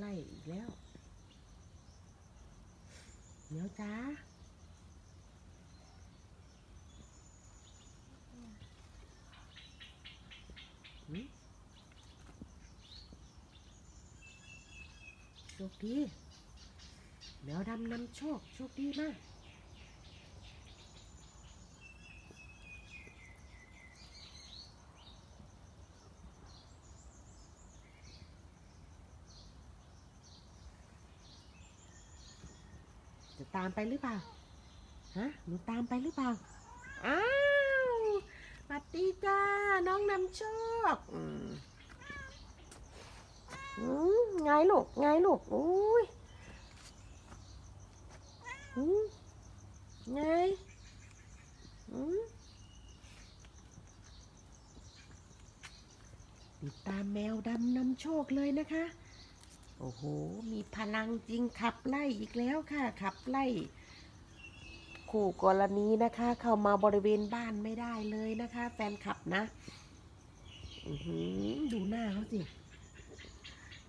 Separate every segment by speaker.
Speaker 1: ไล่อีกแล้วเดี๋ยวจ้าโชคดีแมวดำนำโชค โชคดีมาก ตามไปหรือเปล่า ฮะ หนูตามไปหรือเปล่า อ้าวสวัสดีจ้า น้องนำโชคอืมอืมไงลูกไงลูกอุ้ยอืมไงอืมติดตามแมวดำนำโชคเลยนะคะ โอ้โห มีพลังจริงขับไล่อีกแล้วค่ะ ขับไล่คู่กรณีนะคะ เข้ามาบริเวณบ้านไม่ได้เลยนะคะ แฟนคลับนะอื้อหือดูหน้าเขาสิ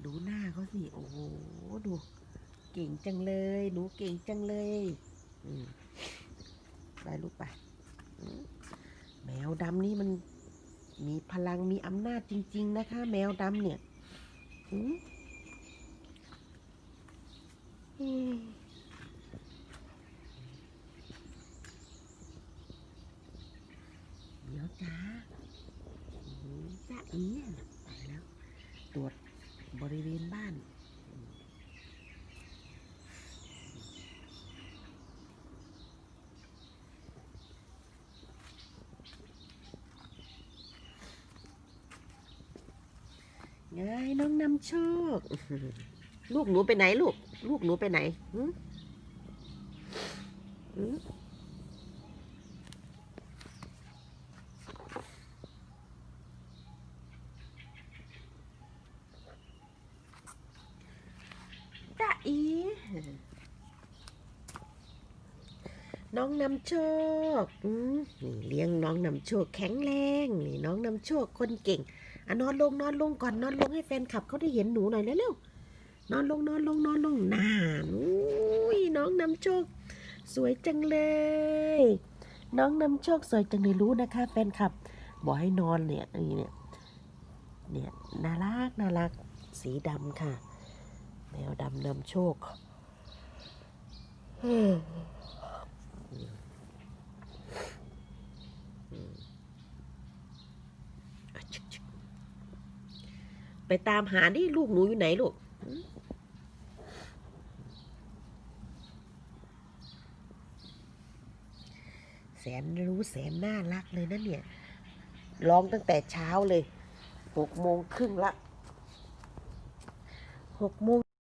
Speaker 1: ดูหน้าเขาสิ โอ้โห ดู เก่งจังเลย หนูเก่งจังเลยไปลูกไปแมวดำนี่มันมีพลังมีอำนาจจริง ๆ นะคะ แมวดำเนี่ยอื เดี๋ยวจ้าอืมจ้าอีไปแล้ว ตรวจบริเวณบ้านไงน้องนำโชค ลูกหนูไปไหนลูก ลูกหนูไปไหนหืจ้าอีน้องนำโชคนี่เลี้ยงน้องนำโชคแข็งแรง นี่น้องนำโชคคนเก่งอะนอนลงนอนลงก่อนนอนลงให้แฟนคลับเขาได้เห็นหนูหน่อยเร็วๆ นอนลงนอนลงนอนลงนานอุ้ยน้องนำโชค สวยจังเลย น้องนำโชคสวยจังเลยรู้นะคะแฟนคลับ บอกให้นอนเนี่ยนี่เนี่ยเนี่ยน่ารักน่ารักสีดำค่ะ แมวดำนำโชคไปตามหาดิลูกหนูอยู่ไหนลูก แสนรู้แสนน่ารักเลยนะเนี่ยร้องตั้งแต่เช้าเลยหกโมงครึ่งละหกโมง